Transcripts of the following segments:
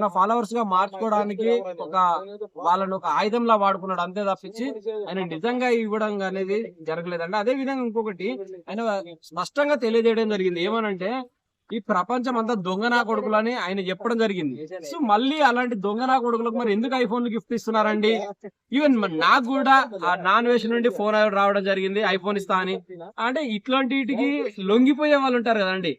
తన ఫాలోవర్స్గా మార్చుకోవడానికి ఒక వాళ్ళను ఒక ఆయుధంలా వాడుకున్నాడు అంతే తప్పించి ఆయన నిజంగా ఇవ్వడం అనేది జరగలేదండి. అదే విధంగా ఇంకొకటి ఆయన స్పష్టంగా తెలియజేయడం జరిగింది. ఏమనంటే ఈ ప్రపంచం అంతా దొంగ నా కొడుకులు అని ఆయన చెప్పడం జరిగింది. సో మళ్ళీ అలాంటి దొంగ నా కొడుకులకు మరి ఎందుకు ఐఫోన్ గిఫ్ట్ ఇస్తున్నారండి? ఈవెన్ నాకు కూడా ఆ నాన్ వేష నుండి ఫోన్ రావడం జరిగింది ఐఫోన్ ఇస్తా అని. అంటే ఇట్లాంటి వీటికి లొంగిపోయే వాళ్ళు ఉంటారు కదండి.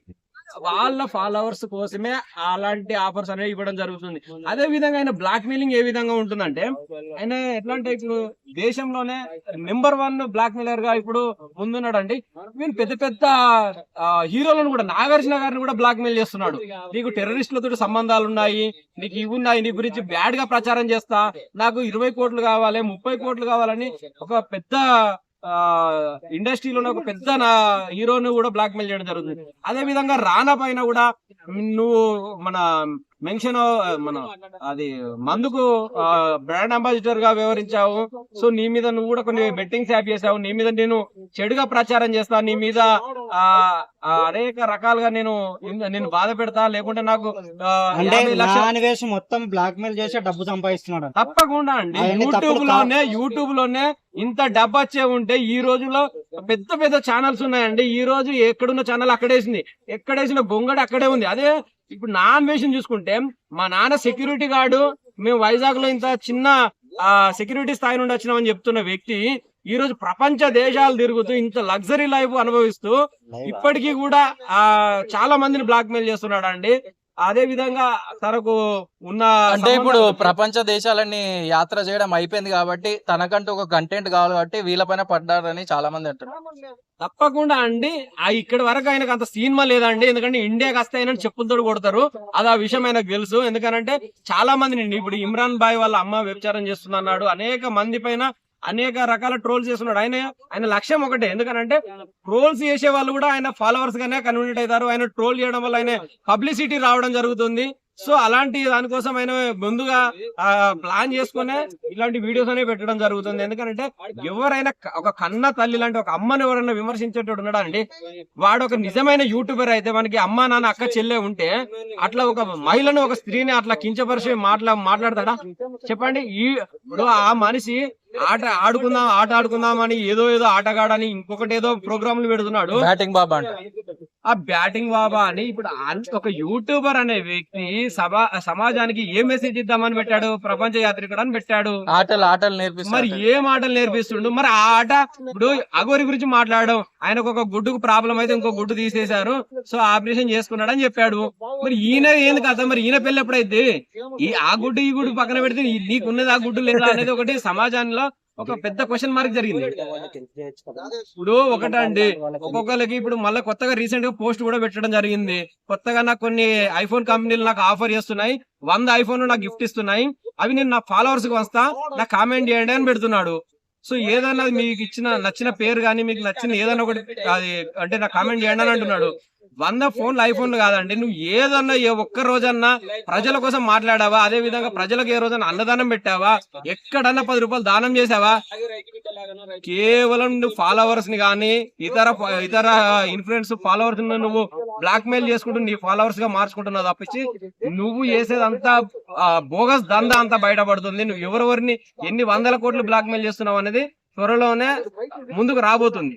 వాళ్ళ ఫాలోవర్స్ కోసమే అలాంటి ఆఫర్స్ అనేవి ఇవ్వడం జరుగుతుంది. అదే విధంగా ఆయన బ్లాక్ మెయిలింగ్ ఏ విధంగా ఉంటుందంటే ఆయన ఎట్లా అంటే ఇప్పుడు దేశంలోనే నెంబర్ వన్ బ్లాక్ మెయిలర్గా ఇప్పుడు ముందున్నాడండి. వీళ్ళు పెద్ద పెద్ద హీరోలను కూడా నాగార్జున గారిని కూడా బ్లాక్ మెయిల్ చేస్తున్నాడు. నీకు టెర్రరిస్టులతో సంబంధాలు ఉన్నాయి నీకు ఇవి ఉన్నాయి నీ గురించి బ్యాడ్గా ప్రచారం చేస్తా నాకు ఇరవై కోట్లు కావాలి ముప్పై కోట్లు కావాలని ఒక పెద్ద ఇండస్ట్రీలో ఒక పెద్ద నా హీరోని కూడా బ్లాక్ మెయిల్ చేయడం జరుగుతుంది. అదే విధంగా రానా పైన కూడా నువ్వు మన మెన్షన్ మన అది మందుకు బ్రాండ్ అంబాసిడర్గా వ్యవహరించావు. సో నీ మీద నువ్వు కూడా కొన్ని బెట్టింగ్స్ యాప్ చేసావు. నీ మీద నేను చెడుగా ప్రచారం చేస్తా. నీ మీద అనేక రకాలుగా నేను నేను బాధ పెడతా లేకుంటే నాకు లక్షల మొత్తం బ్లాక్ మెయిల్ చేసి డబ్బు సంపాదిస్తున్నాడు. తప్పకుండా అండి. యూట్యూబ్లోనే యూట్యూబ్లోనే ఇంత డబ్బు వచ్చే ఉంటే ఈ రోజుల్లో పెద్ద పెద్ద ఛానల్స్ ఉన్నాయండి. ఈ రోజు ఎక్కడున్న ఛానల్ అక్కడేసింది. ఎక్కడేసిన గొంగడి అక్కడే ఉంది. అదే ఇప్పుడు నాన్ వేషన్ చూసుకుంటే మా నాన్న సెక్యూరిటీ గార్డు మేము వైజాగ్లో ఇంత చిన్న సెక్యూరిటీ స్థాయి నుండి వచ్చినామని చెప్తున్న వ్యక్తి ఈ రోజు ప్రపంచ దేశాలు తిరుగుతూ ఇంత లగ్జరీ లైఫ్ అనుభవిస్తూ ఇప్పటికీ కూడా ఆ చాలా మందిని బ్లాక్ మెయిల్ చేస్తున్నాడు అండి అదే విధంగా తనకు ఉన్న అంటే ఇప్పుడు ప్రపంచ దేశాలన్నీ యాత్ర చేయడం అయిపోయింది కాబట్టి తనకంటూ ఒక కంటెంట్ కావాలి కాబట్టి వీళ్ళపైన పడ్డారని చాలా మంది అంటారు తప్పకుండా అండి. ఆ ఇక్కడ వరకు ఆయనకు అంత సినిమా లేదండి. ఎందుకంటే ఇండియాకి వస్తే ఆయన చెప్పులతో కొడతారు. అది ఆ విషయం ఆయనకు తెలుసు. ఎందుకంటే చాలా మందిని ఇప్పుడు ఇమ్రాన్ బాయ్ వాళ్ళ అమ్మ వ్యభిచారం చేస్తున్నాడు అనేక మంది పైన అనేక రకాల ట్రోల్స్ చేస్తున్నాడు. ఆయన ఆయన లక్ష్యం ఒకటే. ఎందుకనంటే ట్రోల్స్ చేసే వాళ్ళు కూడా ఆయన ఫాలోవర్స్ గానే కన్వర్ట్ అవుతారు. ఆయన ట్రోల్ చేయడం వల్ల ఆయన పబ్లిసిటీ రావడం జరుగుతుంది. సో అలాంటి దానికోసం ఆయన ముందుగా ప్లాన్ చేసుకునే ఇలాంటి వీడియోస్ అనేవి పెట్టడం జరుగుతుంది. ఎందుకంటే ఎవరైనా ఒక కన్న తల్లి లాంటి ఒక అమ్మని ఎవరైనా విమర్శించేటోడు ఉన్నాడా అండి వాడు ఒక నిజమైన యూట్యూబర్ అయితే మనకి అమ్మ నాన్న అక్క చెల్లె ఉంటే అట్లా ఒక మహిళను ఒక స్త్రీని అట్లా కించపరిచి మాట్లా మాట్లాడతాడా? చెప్పండి. ఈ ఆ మనిషి ఆట ఆడుకుందాం ఆట ఆడుకుందామని ఏదో ఏదో ఆటగాడని ఇంకొకటి ఏదో ప్రోగ్రాంలు పెడుతున్నాడు. బ్యాటింగ్ బాబా ఆ బ్యాటింగ్ బాబా అని ఇప్పుడు ఒక యూట్యూబర్ అనే వ్యక్తి సభా సమాజానికి ఏ మెసేజ్ ఇద్దామని పెట్టాడు? ప్రపంచ యాత్రికుడు అని పెట్టాడు. ఆటలు ఆటలు మరి నేర్పిస్తారు ఏ మాటలు నేర్పిస్తుండు? మరి ఆ ఆట ఇప్పుడు అగోరి గురించి మాట్లాడడం. ఆయనకు ఒక గుడ్డుకు ప్రాబ్లం అయితే ఇంకో గుడ్డు తీసేశారు. సో ఆపరేషన్ చేసుకున్నాడు అని చెప్పాడు. మరి ఈయన ఏంది కదా మరి ఈయన పెళ్ళి ఎప్పుడైతే ఈ ఆ గుడ్డు ఈ గుడ్డు పక్కన పెడితే నీకున్నది ఆ గుడ్డు లేదా అనేది ఒకటి సమాజంలో ఒక పెద్ద క్వశ్చన్ మార్క్ జరిగింది. ఇప్పుడు ఒకటండి ఒక్కొక్కరికి ఇప్పుడు మళ్ళీ కొత్తగా రీసెంట్గా పోస్ట్ కూడా పెట్టడం జరిగింది. కొత్తగా నాకు కొన్ని ఐఫోన్ కంపెనీలు నాకు ఆఫర్ చేస్తున్నాయి. వంద ఐఫోన్ నాకు గిఫ్ట్ ఇస్తున్నాయి. అవి నేను నా ఫాలోవర్స్కి వస్తా నాకు కామెంట్ చేయండి అని పెడుతున్నాడు. సో ఏదన్నా మీకు ఇచ్చిన నచ్చిన పేరు కానీ మీకు నచ్చిన ఏదన్నా ఒకటి అది అంటే నాకు కామెంట్ చేయండి అని అంటున్నాడు. వంద ఫోన్లు ఐఫోన్లు కాదండి. నువ్వు ఏదన్నా ఏ ఒక్క రోజన్నా ప్రజల కోసం మాట్లాడావా? అదే విధంగా ప్రజలకు ఏ రోజన్నా అన్నదానం పెట్టావా? ఎక్కడన్నా పది రూపాయలు దానం చేసావా కేవలం నువ్వు ఫాలోవర్స్ని కానీ ఇతర ఇతర ఇన్ఫ్లుయెన్స్ ఫాలోవర్స్ నువ్వు బ్లాక్ మెయిల్ చేసుకుంటూ నీ ఫాలోవర్స్గా మార్చుకుంటున్నావు తప్పించి నువ్వు చేసేదంతా బోగస్ దందా అంతా బయటపడుతుంది. నువ్వు ఎవరెవరిని ఎన్ని వందల కోట్లు బ్లాక్ మెయిల్ చేస్తున్నావు అనేది త్వరలోనే ముందుకు రాబోతుంది.